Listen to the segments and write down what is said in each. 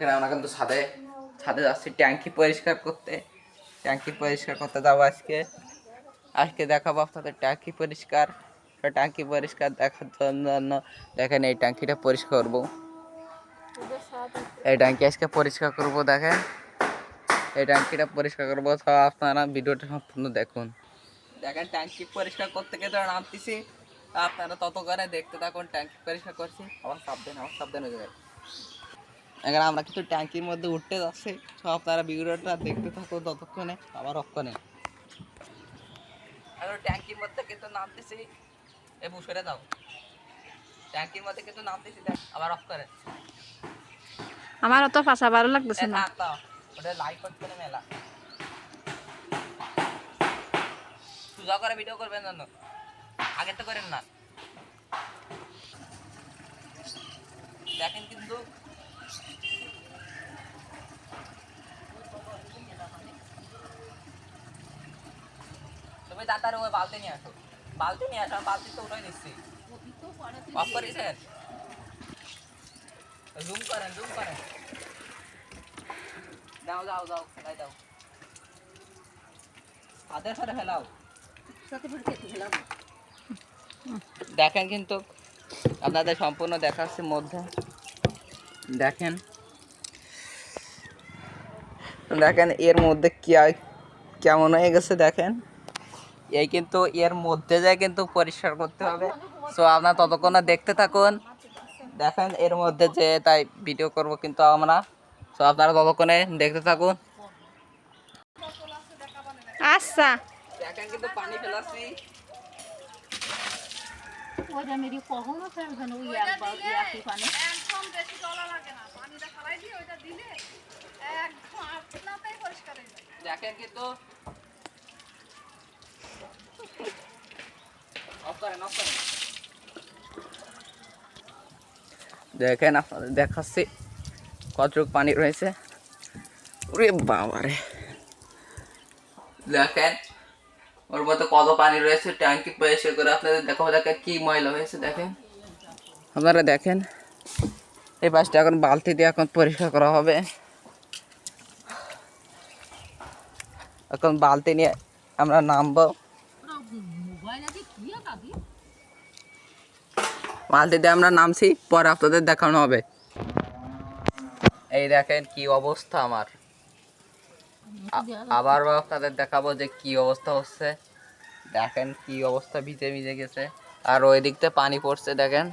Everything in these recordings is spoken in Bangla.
দেখেন আমরা কিন্তু ছাদে ছাদে যাচ্ছি। ট্যাঙ্কি পরিষ্কার করতে। ট্যাঙ্কি পরিষ্কার করতে যাব আজকে। আজকে দেখাবো আপনাদের ট্যাঙ্কি পরিষ্কার। ট্যাঙ্কি পরিষ্কার দেখার জন্য দেখেন এই ট্যাঙ্কিটা পরিষ্কার করব। এই ট্যাঙ্কি আজকে পরিষ্কার করব, দেখেন। এই ট্যাঙ্কিটা পরিষ্কার করব। তো আপনারা ভিডিওটা সম্পূর্ণ দেখুন। দেখেন ট্যাঙ্কি পরিষ্কার করতে গিয়ে তো নামতেছি আপনারা তত করে দেখতে থাকুন, ট্যাঙ্কি পরিষ্কার করছি। আবার সাবধান আবার সাবধান হয়ে যাবে। এখন আমরা কিন্তু ট্যাঙ্কির মধ্যে উঠতে যাচ্ছি। সব আপনারা ভিডিওটা দেখতে থাকো ততক্ষণে আবার অক্ষণে এখন ট্যাঙ্কির মধ্যে কিন্তু নামতেছি। এ বুসরে দাও ট্যাঙ্কির মধ্যে কিন্তু নামতেছি দেখ আবার অফ করে আমার অত ফাঁসা ভালো লাগতেছে না। ওটা লাইক করতে মেলা। সুজা করে ভিডিও করবেন জানো আগে তো করেন না। দেখেন কিন্তু তুমি তাড়াতাড়ি ওই বালতি নিয়ে আসো। বালতি নিয়ে আসো বালতি তো উঠাই দিচ্ছি। অফ করেছেন জুম করেন জুম করেন। দাও দাও দাও ফেলাই দাও। হাতের সাথে ফেলাও। দেখেন কিন্তু, আপনাদের সম্পূর্ণ দেখাচ্ছি মধ্যে। দেখেন। দেখেন এর মধ্যে কি কেমন হয়ে গেছে, দেখেন। এই কিন্তু এর মধ্যে যায় কিন্তু পরিষ্কার করতে হবে। সো আপনার ততক্ষণ দেখতে থাকুন। দেখেন এর মধ্যে যে তাই ভিডিও করব কিন্তু আমরা। সো আপনারা ততক্ষণে দেখতে থাকুন। আচ্ছা। দেখেন কিন্তু পানি ফেলাচ্ছি। ওইটা মেরি কখনো ফেলবে না ওই একবার ওই একই পানি। একদম বেশি ডলা লাগে না। পানিটা খালাই দিয়ে ওইটা দিলে একদম আপনাতেই পরিষ্কার হয়ে যায়। দেখেন কিন্তু অফ করেন অফ করেন দেখেন আপনাদের দেখাচ্ছি, কতটুক পানি রয়েছে। ওরে বাবারে। দেখেন, ওর মধ্যে কত পানি রয়েছে, ট্যাঙ্কি পরিষ্কার করে আপনাদের দেখাবো, দেখেন কি ময়লা হয়েছে, দেখেন। আপনারা দেখেন, এই পাশটা এখন বালতি দিয়ে এখন পরিষ্কার করা হবে। এখন বালতি নিয়ে আমরা নামবো। বালতিতে আমরা নামছি পরে আপনাদের দেখানো হবে। এই দেখেন কি অবস্থা আমার। আবার আপনাদের দেখাবো যে কি অবস্থা হচ্ছে। দেখেন কি অবস্থা ভিজে ভিজে গেছে। আর ওই দিক থেকে পানি পড়ছে দেখেন।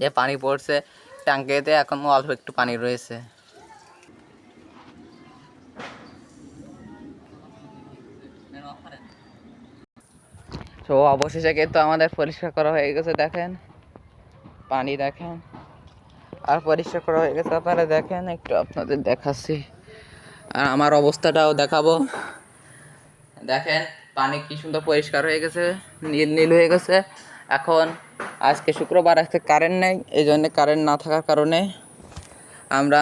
যে পানি পড়ছে ট্যাঙ্কিতে এখন অল্প একটু পানি রয়েছে। তো অবশেষে কিন্তু আমাদের পরিষ্কার করা হয়ে গেছে, দেখেন। পানি দেখেন। আর পরিষ্কার করা হয়ে গেছে, আপনারা দেখেন, একটু আপনাদের দেখাচ্ছি। আর আমার অবস্থাটাও দেখাবো। দেখেন, পানি কি সুন্দর পরিষ্কার হয়ে গেছে, নীল নীল হয়ে গেছে। এখন, আজকে শুক্রবার, আজকে কারেন্ট নেই এই জন্য কারেন্ট না থাকার কারণে আমরা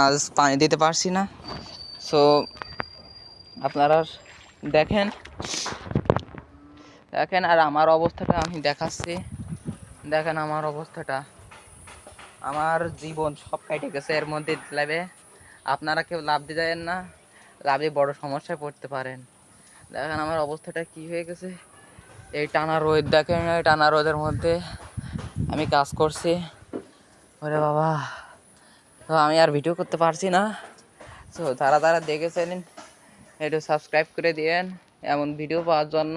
আজ পানি দিতে পারছি না। সো আপনারা দেখেন দেখেন, আর আমার অবস্থাটা আমি দেখাচ্ছি। দেখেন আমার অবস্থাটা। আমার জীবন সব কেটে গেছে এর মধ্যে লাভে আপনারা কেউ লাভ দিয়ে যাবেন না, লাভে বড় সমস্যায় পড়তে পারেন। দেখেন আমার অবস্থাটা কি হয়ে গেছে। এই টানা রোদ, দেখেন এই টানা রোদের মধ্যে আমি কাজ করছি। ওরে বাবা, তো আমি আর ভিডিও করতে পারছি না। তো তারা তারা দেখেছেন, একটু সাবস্ক্রাইব করে দিয়েন, এমন ভিডিও পাওয়ার জন্য।